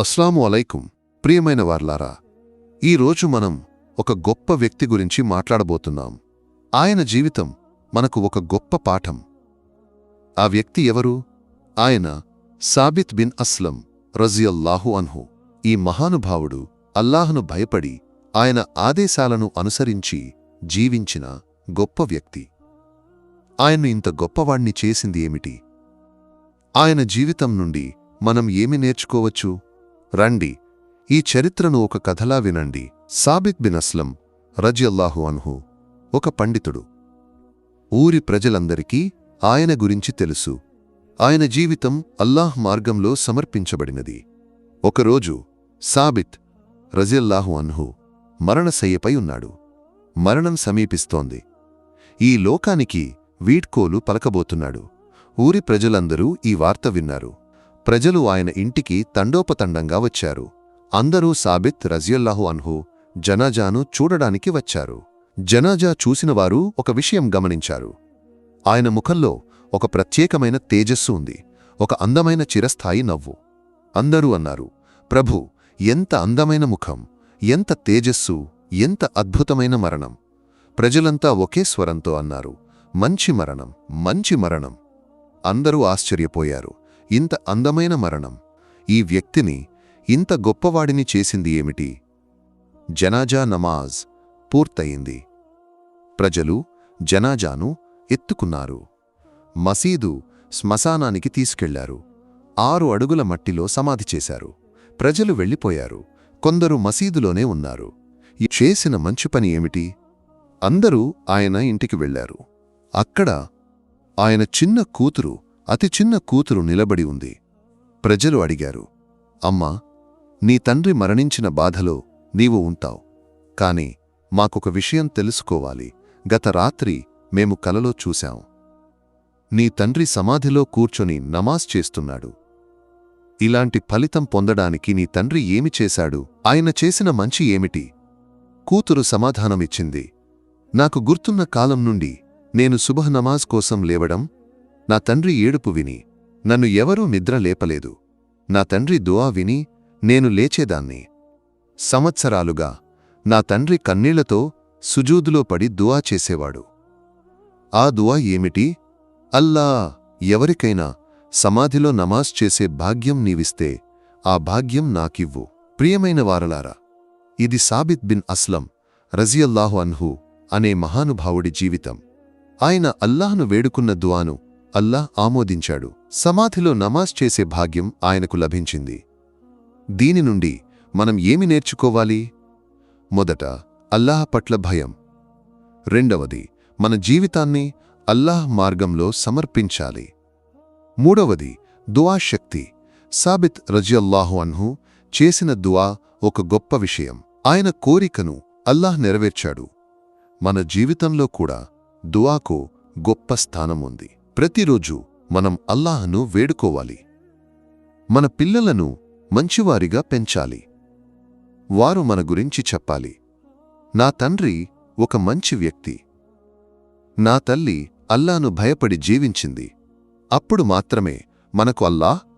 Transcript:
అస్లాము అలైకుం. ప్రియమైన వార్లారా ఈరోజు మనం ఒక గొప్ప వ్యక్తి గురించి మాట్లాడబోతున్నాం. ఆయన జీవితం మనకు ఒక గొప్ప పాఠం. ఆ వ్యక్తి ఎవరు? ఆయన సాబిత్ బిన్ అస్లం రజియల్లాహు అన్హు. ఈ మహానుభావుడు అల్లాహను భయపడి ఆయన ఆదేశాలను అనుసరించి జీవించిన గొప్ప వ్యక్తి. ఆయన్ను ఇంత గొప్పవాణ్ణి చేసింది ఏమిటి? ఆయన జీవితం నుండి మనం ఏమి నేర్చుకోవచ్చు? రండి. ఈ చరిత్రను ఒక కథలా వినండి. సాబిత్ బిన్ అస్లం రజియల్లాహు అన్హు ఒక పండితుడు. ఊరి ప్రజలందరికీ ఆయన గురించి తెలుసు. ఆయన జీవితం అల్లాహ్ మార్గంలో సమర్పించబడినది. ఒకరోజు సాబిత్ రజియల్లాహు అన్హు మరణశయ్యపై ఉన్నాడు. మరణం సమీపిస్తోంది. ఈ లోకానికి వీడ్కోలు పలకబోతున్నాడు. ఊరి ప్రజలందరూ ఈ వార్త విన్నారు. ప్రజలు ఆయన ఇంటికి తండోపతండంగా వచ్చారు. అందరూ సాబిత్ రజియల్లాహు అన్హు జనాజాను చూడడానికి వచ్చారు. జనాజా చూసినవారు ఒక విషయం గమనించారు. ఆయన ముఖంలో ఒక ప్రత్యేకమైన తేజస్సు ఉంది. ఒక అందమైన చిరస్థాయి నవ్వు. అందరూ అన్నారు ప్రభు ఎంత అందమైన ముఖం ఎంత తేజస్సు ఎంత అద్భుతమైన మరణం. ప్రజలంతా ఒకే స్వరంతో అన్నారు మంచి మరణం మంచి మరణం. అందరూ ఆశ్చర్యపోయారు. ఇంత అందమైన మరణం. ఈ వ్యక్తిని ఇంత గొప్పవాడిని చేసింది ఏమిటి? జనాజా నమాజ్ పూర్తయింది. ప్రజలు జనాజాను ఎత్తుకున్నారు. మసీదు శ్మశానానికి తీసుకెళ్ళారు. ఆరు అడుగుల మట్టిలో సమాధి చేశారు. ప్రజలు వెళ్ళిపోయారు. కొందరు మసీదులోనే ఉన్నారు. ఈ చేసిన మంచి పని ఏమిటి? అందరూ ఆయన ఇంటికి వెళ్ళారు అక్కడ ఆయన చిన్న కూతురు అతి చిన్న కూతురు నిలబడి ఉంది. ప్రజలు అడిగారు అమ్మా నీ తండ్రి మరణించిన బాధలో నీవు ఉంటావు. కాని మాకొక విషయం తెలుసుకోవాలి. గత రాత్రి మేము కలలో చూశాం. నీ తండ్రి సమాధిలో కూర్చొని నమాజ్ చేస్తున్నాడు. ఇలాంటి ఫలితం పొందడానికి నీ తండ్రి ఏమి చేశాడు? ఆయన చేసిన మంచి ఏమిటి కూతురు సమాధానమిచ్చింది నాకు గుర్తున్న కాలం నుండి నేను సుబహ్ నమాజ్ కోసం లేవడం నా తండ్రి ఏడుపు విని నన్ను ఎవరూ నిద్ర లేపలేదు. నా తండ్రి దువా విని నేను లేచేదాన్ని. సంవత్సరాలుగా నా తండ్రి కన్నీళ్ళతో సుజూదులో పడి దువా చేసేవాడు. ఆ దువా ఏమిటి? అల్లా ఎవరికైనా సమాధిలో నమాజ్ చేసే భాగ్యం నీవిస్తే ఆ భాగ్యం నాకివ్వు. ప్రియమైన వారలారా ఇది సాబిత్ బిన్ అస్లం రజియల్లాహు అన్హు అనే మహానుభావుడి జీవితం. ఆయన అల్లాహ్ను వేడుకున్న దువాను అల్లాహ్ ఆమోదించాడు. సమాధిలో నమాజ్ చేసే భాగ్యం ఆయనకు లభించింది. దీని నుండి మనం ఏమి నేర్చుకోవాలి? మొదట అల్లాహ్ పట్ల భయం. రెండవది మన జీవితాన్ని అల్లాహ్ మార్గంలో సమర్పించాలి. మూడవది దువా శక్తి. సాబిత్ రజియల్లాహు అన్హు చేసిన దువా ఒక గొప్ప విషయం. ఆయన కోరికను అల్లాహ్ నెరవేర్చాడు. మన జీవితంలో కూడా దువాకు గొప్ప స్థానం ఉంది. ప్రతిరోజు మనం అల్లాహను వేడుకోవాలి. మన పిల్లలను మంచివారిగా పెంచాలి. వారు మన గురించి చెప్పాలి. నా తండ్రి ఒక మంచి వ్యక్తి. నా తల్లి అల్లాను భయపడి జీవించింది. అప్పుడు మాత్రమే మనకు అల్లాహ్